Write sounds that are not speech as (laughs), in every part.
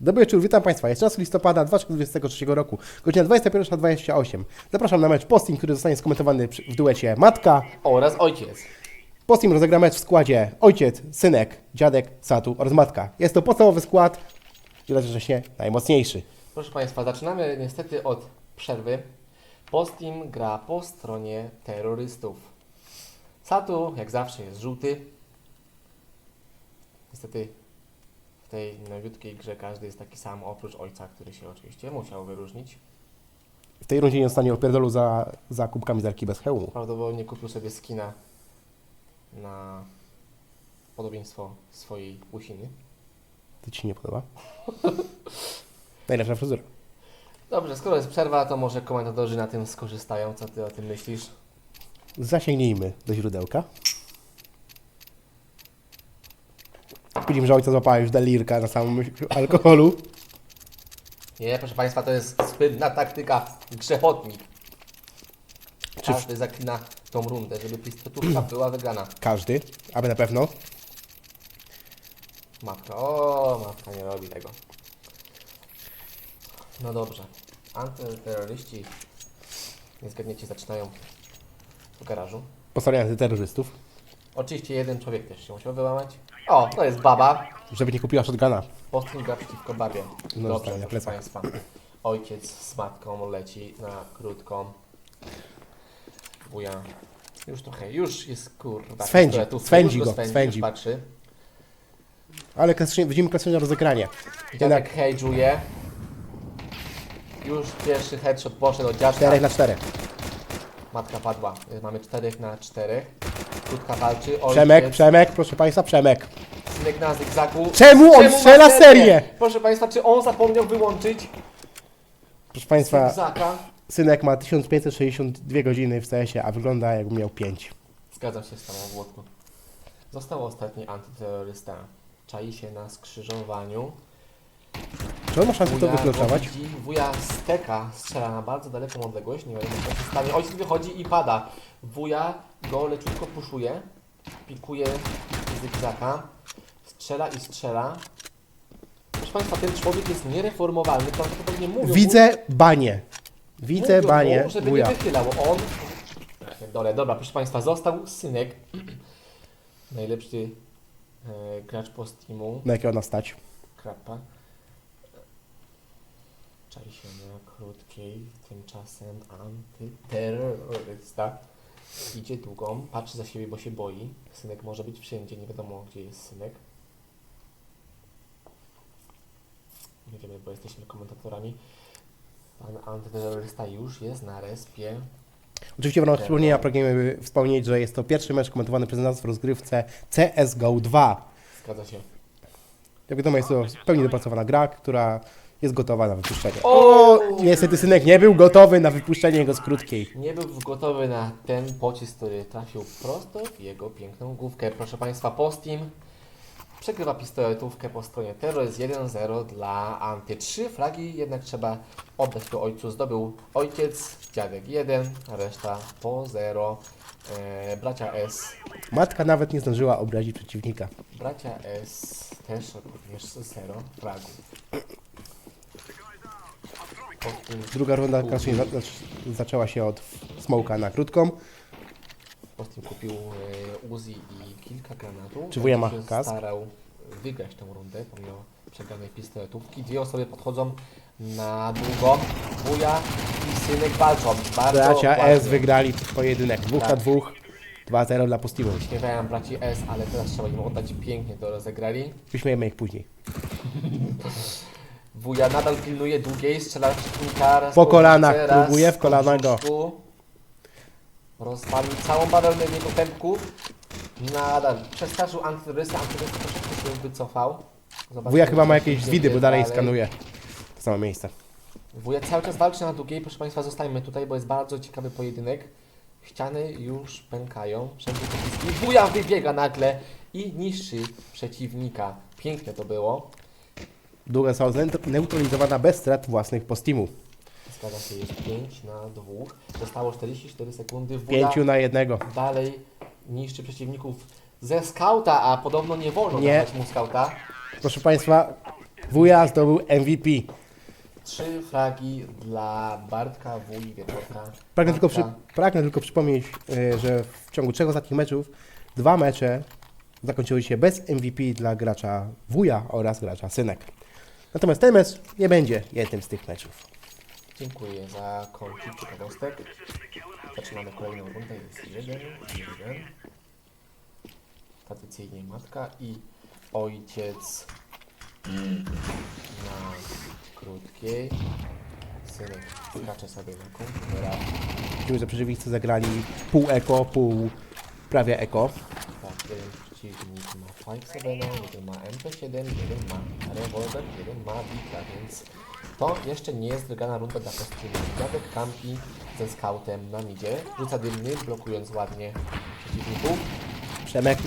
Dobry wieczór, witam Państwa. Jest czas listopada 2023 roku, godzina 21.28. Zapraszam na mecz Postim, który zostanie skomentowany w duecie Matka. oraz ojciec. Postim rozegra mecz w składzie ojciec, synek, dziadek, satu oraz matka. Jest to podstawowy skład, jednocześnie najmocniejszy. Proszę Państwa, zaczynamy niestety od przerwy. Postim gra po stronie terrorystów. Satu, jak zawsze, jest żółty. Niestety w tej nowiutkiej grze każdy jest taki sam, oprócz ojca, który się oczywiście musiał wyróżnić. W tej rundzie nie dostanie opierdolu za, za kubkami zerki bez hełmu. Prawdopodobnie kupił sobie skina na podobieństwo swojej łysiny. To Ci się nie podoba? (laughs) Najlepsza fryzura. Dobrze, skoro jest przerwa, to może komentatorzy na tym skorzystają. Co Ty o tym myślisz? Zasięgnijmy do źródełka. Że ojca złapała już delirka na samym alkoholu. Nie, proszę Państwa, to jest słynna taktyka grzechotnik. Każdy zaklina tą rundę, żeby pistolówka była wygrana. Każdy, aby na pewno. Matka, o, matka nie robi tego. No dobrze. Antyterroryści, nie zgadniecie, zaczynają w garażu. Po stronie antyterrorystów, Oczywiście jeden człowiek też się musiał wyłamać. O, to jest baba. żeby nie kupiła shotguna. Postin gra przeciwko babie. No, Dobrze, zostanie na proszę. Państwa. Ojciec z matką leci na krótką. Wuja. Już trochę, już jest kurwa. Swędzi, pistoletów, swędzi go, swędzi. Już patrzy. Ale klasycznie, widzimy klasyczne rozegranie. Dziadek Jednak hedżuje. Już pierwszy headshot poszedł od dziadka. 4 na 4. Matka padła. Y, Mamy 4 na 4. Krótka walczy. Przemek, Przemek, proszę Państwa, Przemek. Synek na zygzaku. Czemu on ma strzela serię? Proszę Państwa, czy on zapomniał wyłączyć Proszę Państwa, zygzaka? synek ma 1562 godziny w CS-ie, a wygląda jakby miał 5. Zgadzam się z Tobą, Włodku. Został ostatni antyterrorysta. Czai się na skrzyżowaniu. Czy on ma szansę to Wuja wykluczować? Wuja steka, strzela na bardzo daleką odległość. Nie wiem, co się stanie. Ojciec wychodzi i pada. Wuja go leciutko puszuje. Pikuje zygzaka. Strzela i strzela. Proszę Państwa, ten człowiek jest niereformowalny. Prawdopodobnie mówią mu- Widzę banie. Widzę mówią banie mu, żeby wuja. nie wychylał. On... Dole, dobra, proszę Państwa, został synek. Najlepszy e, gracz po Steamu. Na jakiego nas stać? Krapa. Na krótkiej, tymczasem antyterrorysta idzie długą, patrzy za siebie, bo się boi. Synek może być wszędzie, nie wiadomo gdzie jest synek. Nie wiemy, bo jesteśmy komentatorami. Pan antyterrorysta już jest na respie. Oczywiście w ramach przypomnienia pragniemy wspomnieć, że jest to pierwszy mecz komentowany przez nas w rozgrywce CSGO 2. Zgadza się. Jak wiadomo, jest to w pełni dopracowana gra, która jest gotowa na wypuszczenie. O! Niestety synek nie był gotowy na wypuszczenie go z krótkiej. Nie był gotowy na ten pocisk, który trafił prosto w jego piękną główkę. Proszę Państwa, Postim przegrywa pistoletówkę po stronie Terror. Jest 1-0 dla Anty. Trzy flagi jednak trzeba oddać to ojcu. Zdobył ojciec, dziadek 1, a reszta po 0. E, bracia S. Matka nawet nie zdążyła obrazić przeciwnika. Bracia S też również 0 flagów. Druga runda zaczęła się od smoka na krótką. Postim kupił e, Uzi i kilka granatów. Czy wuja ma się kask? starał wygrać tę rundę, pomimo przegranej pistoletówki. Dwie osoby podchodzą na długo. Wuja i synek walczą. Bardzo Bracia ładnie. S wygrali pojedynek. Dwóch na Tak. dwóch. 2-0 dla Postimu. Śmiewają braci S, ale teraz trzeba im oddać pięknie to rozegrali. Wyśmiejemy ich później. (laughs) Wuja nadal pilnuje długiej, strzela raz Po kolanach, raz próbuje w kolana go. Rozwalił całą bawełnę jego pępku. Nadal przestraszył antyterrorysta, antyterrorysta troszeczkę się wycofał. Zobaczmy, Wuja chyba ma jakieś dzieje bo dalej dalej. skanuje to samo miejsce. Wuja cały czas walczy na długiej, proszę Państwa, zostańmy tutaj, bo jest bardzo ciekawy pojedynek. Ściany już pękają, wszędzie pociski. Wuja wybiega nagle i niszczy przeciwnika. Piękne to było. Długa została neutralizowana bez strat własnych Postimu. Zgadza się, jest 5 na 2. Zostało 44 sekundy. Wuja Pięciu na jednego. dalej niszczy przeciwników ze skauta, a podobno nie wolno Nie. dawać mu skauta. Proszę Państwa, Wuja zdobył MVP. Trzy flagi dla Bartka, Wuj, Wieczorka. Pragnę tylko, przy, Bartka. pragnę tylko przypomnieć, y, że w ciągu trzech ostatnich meczów dwa mecze zakończyły się bez MVP dla gracza Wuja oraz gracza Synek. Natomiast ten mecz nie będzie jednym z tych meczów. Dziękuję za kącik ciekawostek. Zaczynamy kolejną rundę. Jest jeden, jeden. Tradycyjnie matka i ojciec na krótkiej. Synek skacze sobie na komputera. Widzimy, że przeciwnicy zagrali pół eko, pół prawie eko. Tak, jeden przeciwnik ma 5 jeden ma MP7, jeden ma rewolwer, jeden ma Bika, więc to jeszcze nie jest wygrana runda dla kostiumu. Dziadek kampi ze scoutem na midzie, rzuca dymny, blokując ładnie przeciwników. Przemek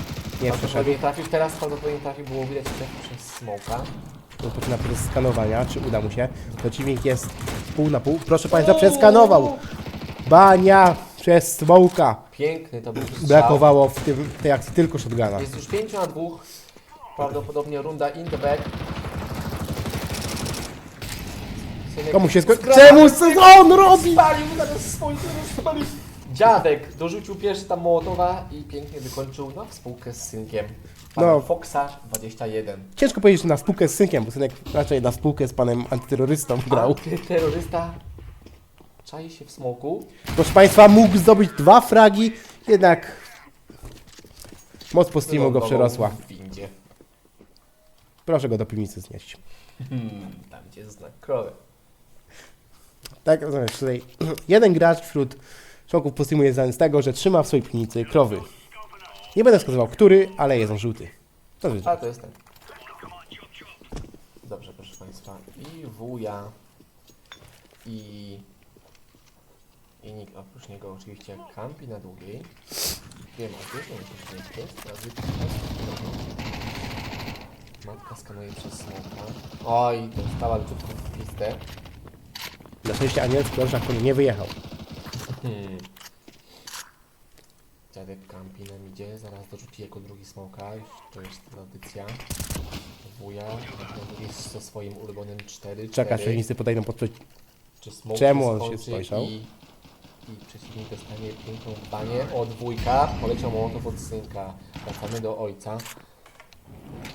nie przeszedł. Prawdopodobnie trafił, teraz prawdopodobnie trafił, było widać też przez smoka. Rozpoczyna proces skanowania, czy uda mu się. Przeciwnik jest pół na pół. Proszę Państwa, przeskanował. Bania przez smoka. Piękny to był strzał. Brakowało w, tym, w tej akcji tylko shotguna. Jest już 5 na 2. Prawdopodobnie runda in the back. Synek Komu się sko... zgra- Czemu sezon robi? Spalił, zaraz spalił. Dziadek dorzucił pierwszy tam Mołotowa i pięknie wykończył na spółkę z synkiem. Pana No. Foxa 21. Ciężko powiedzieć na spółkę z synkiem, bo synek raczej na spółkę z panem antyterrorystą grał. Terrorysta czai się w smoku. Proszę Państwa, mógł zdobyć dwa fragi, jednak moc po go Wylądował przerosła. w windzie. Proszę go do piwnicy znieść. Hmm, tam gdzie jest znak krowy. Tak, rozumiesz, tutaj (clears throat) jeden gracz wśród członków po jest znany z tego, że trzyma w swojej piwnicy krowy. Nie będę wskazywał, który, ale jest on żółty. To A to jest ten. Dobrze, proszę Państwa. I wuja. I. I nikt oprócz niego oczywiście kampi na długiej. Wiem, a wiesz, że to jest Matka skanuje przez smoka. Oj, dostała leciutko w pistę. Na szczęście anielski orszak po niej nie wyjechał. Hmm. Dziadek kampi na midzie, zaraz dorzuci jako drugi smoka, już to jest tradycja. Wuja, jest ze swoim ulubionym 4 Czeka, że przeciwnicy podejdą pod. Czy Czemu on się spojrzał? I, I przeciwnik dostanie piękną banię od wujka, poleciał mołotow od synka. Wracamy do ojca,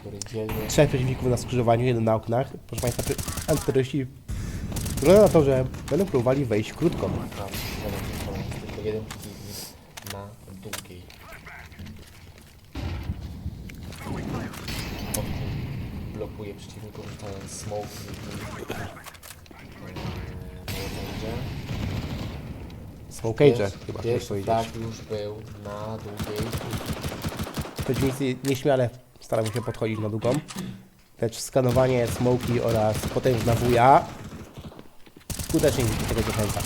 który dzielnie... Trzech przeciwników na skrzyżowaniu, jeden na oknach. Proszę Państwa, ty- antyterroryści wygląda na to, że będą próbowali wejść krótko. Tylko jeden przeciwnik na długiej. Blokuje przeciwników, rzucając smoke i... Eee, Cage, chyba Pierwszy powiedzieć. flag już był na długiej. Przeciwnicy nieśmiale starają się podchodzić na długą. Lecz skanowanie smoki oraz potężna wuja skutecznie do tego zachęca.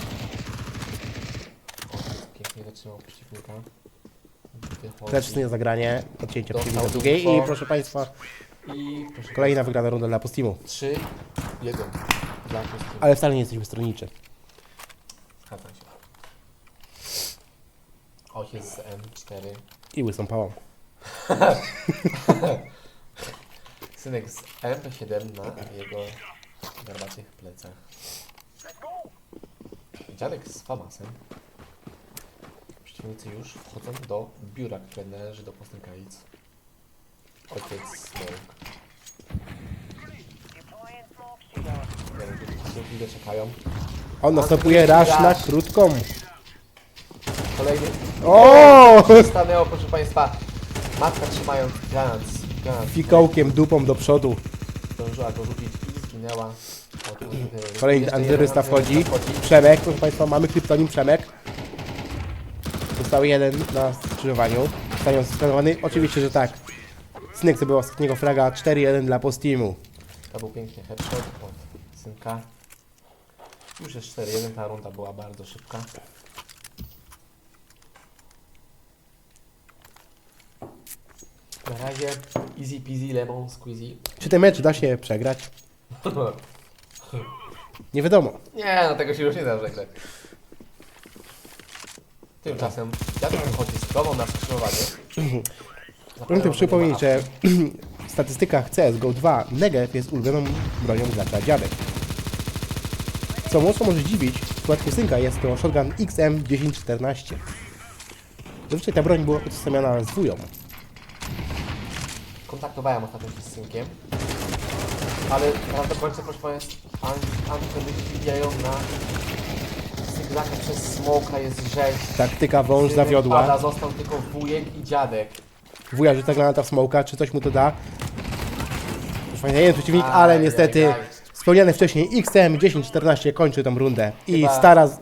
Pięknie zatrzymał przeciwnika. Wychodzi. Lecz zagranie, odcięcie Dostał przeciwnika drugiej i info. proszę Państwa, I proszę kolejna wygrana runda dla Postimu. 3, 1 dla Kostiumu. Ale wcale nie jesteśmy stronniczy. Zgadzam się. Ojciec z M4. I łysą pałą. (laughs) Synek z MP7 na jego garbatych plecach. Dziadek z Famasem. Przeciwnicy już wchodzą do biura, które należy do postękalic. Ojciec Smoke. Chwilę czekają. On następuje rasz na krótką. Kolejny. O! Stanęło, proszę Państwa. Matka trzymając granat. granat Fikołkiem dupą do przodu. Zdążyła go rzucić i zginęła. Od- Kolejny Jeszcze jeden wchodzi. wchodzi. Przemek, proszę Państwa, mamy kryptonim Przemek. Został jeden na skrzyżowaniu. Stanią skanowany? Oczywiście, że tak. Synek zdobył ostatniego fraga 4-1 dla Postimu. To był piękny headshot od synka. Już jest 4-1, ta runda była bardzo szybka. Na razie easy peasy lemon squeezy. Czy ten mecz da się przegrać? (laughs) Nie wiadomo. Nie, no tego się już nie da żegnać. Tymczasem dziadek wychodzi z krową na skrzyżowanie. (clears throat) Proszę przypomnieć, że (clears throat) w statystykach CSGO 2 Negev jest ulubioną bronią gracza dziadek. Co mocno może dziwić, w przypadku synka jest to shotgun XM1014. Zazwyczaj ta broń była utożsamiana z wują. Kontaktowałem ostatnio się z synkiem. Ale na do końca, proszę Państwa, antyterroryści wbijają na sygnaka przez smoka, jest rzeź. Taktyka wąż zawiodła. Pada, został tylko wujek i dziadek. Wuja rzuca granata w smoka, czy coś mu to da? Proszę Państwa, jeden przeciwnik, Aj, ale aj, niestety aj. wspomniany wcześniej XM1014 kończy tą rundę i Chyba- stara z-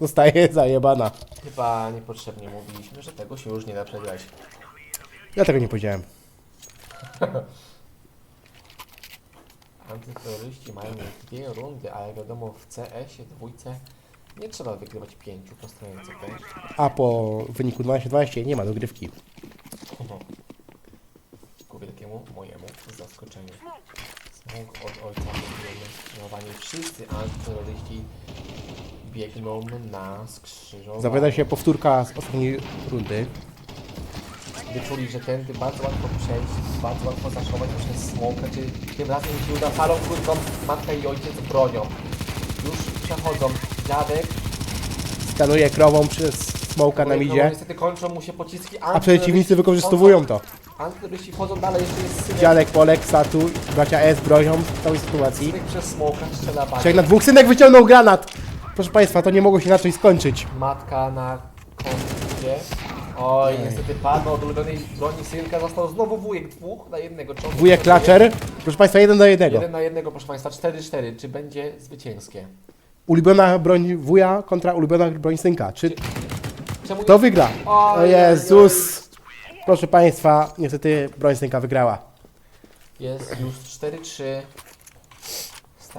zostaje (laughs) zajebana. Chyba niepotrzebnie mówiliśmy, że tego się już nie da przegrać. Ja tego nie powiedziałem. Antyterroryści mają już dwie rundy, ale wiadomo w CS-ie, dwójce nie trzeba wygrywać pięciu po stronie CT. A po wyniku 12-12 nie ma dogrywki. Ku wielkiemu mojemu zaskoczeniu. Smok od ojca skrzyżowanie. Wszyscy antyterroryści biegną na skrzyżowanie. Zapowiada się powtórka z ostatniej rundy. Wyczuli, że tędy bardzo łatwo przejść, bardzo łatwo zaszować przez smoka, czy tym razem im się uda falą krótką matka i ojciec bronią. Już przechodzą. Dziadek, Skanuje krową przez smoka na no, midzie, niestety kończą mu się pociski. a przeciwnicy wykorzystowują to. Antyterroryści wchodzą dalej, jeszcze jest synek. Dziadek, Polek, Satu, bracia S bronią w całej sytuacji. Synek przez smoka strzela Trzech na dwóch, synek wyciągnął granat! Proszę Państwa, to nie mogło się inaczej skończyć. Matka na kącie. Oj, niestety padł od ulubionej broni synka. Został znowu wujek dwóch na jednego. Czy on Wujek? Klaczer, proszę Państwa, jeden do jednego. Jeden na jednego, proszę Państwa, 4-4. Czy będzie zwycięskie? Ulubiona broń wuja kontra ulubiona broń synka. Czy Czemu kto wygra? Oj, O oj, Jezus! Proszę Państwa, niestety broń synka wygrała. Jest już 4-3.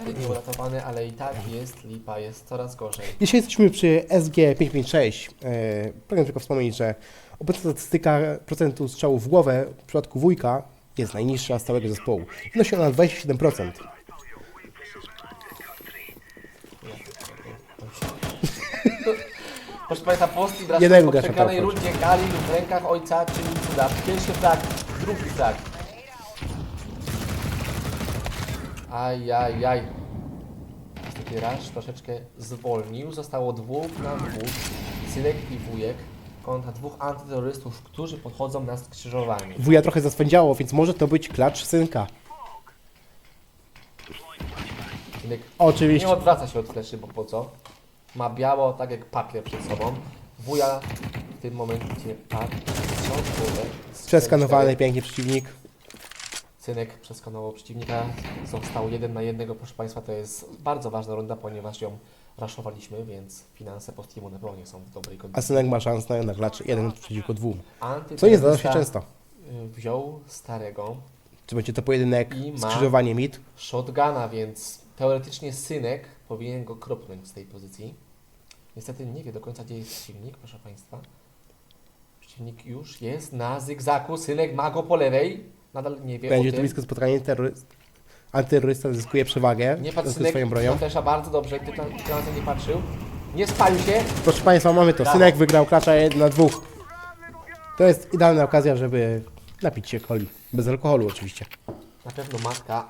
Stary nieuratowany, ale i tak jest lipa, jest coraz gorzej. Dzisiaj jesteśmy przy SG556. E, pragnę tylko wspomnieć, że obecna statystyka procentu strzałów w głowę w przypadku wujka jest najniższa z całego zespołu. Wynosi ona 27%. (laughs) Proszę Państwa, Polski Jednego wracają po gracza przegranej tam chodzi. rundzie gali lub w rękach ojca, czyli cuda. Pierwszy flag, drugi flag. Ajajaj. Niestety Rasz troszeczkę zwolnił. Zostało dwóch na dwóch. Synek i wujek kontra dwóch antyterrorystów, którzy podchodzą na skrzyżowanie. Wuja trochę zaswędziało, więc może to być klacz synka. Synek Oczywiście. nie odwraca się od fleszy, bo po co? Ma biało, tak jak papier przed sobą. Wuja w tym momencie głowę. Przeskanowany pięknie przeciwnik. Synek przeskanował przeciwnika. Został jeden na jednego, proszę Państwa. To jest bardzo ważna runda, ponieważ ją raszowaliśmy, więc finanse po Steamu na pewno nie są w dobrej A kondycji. synek ma szansę na klacz jeden przeciwko dwóm. Co nie zdarza się często. y, Wziął starego Czy będzie to pojedynek skrzyżowanie mit? shotguna, więc teoretycznie synek powinien go kropnąć z tej pozycji. Niestety nie wie do końca, gdzie jest przeciwnik, proszę Państwa. Przeciwnik już jest na zygzaku, synek ma go po lewej. Nadal nie wie Będzie o to tym. blisko spotkanie. Terroryst... Antyterrorysta zyskuje przewagę Nie patrz ze synek, swoją bronią. Bardzo dobrze, ty tam ty razem nie patrzył. Nie spalił się. Proszę Państwa, mamy to. Synek wygrał klacza 1 na dwóch. To jest idealna okazja, żeby napić się coli. Bez alkoholu oczywiście. Na pewno matka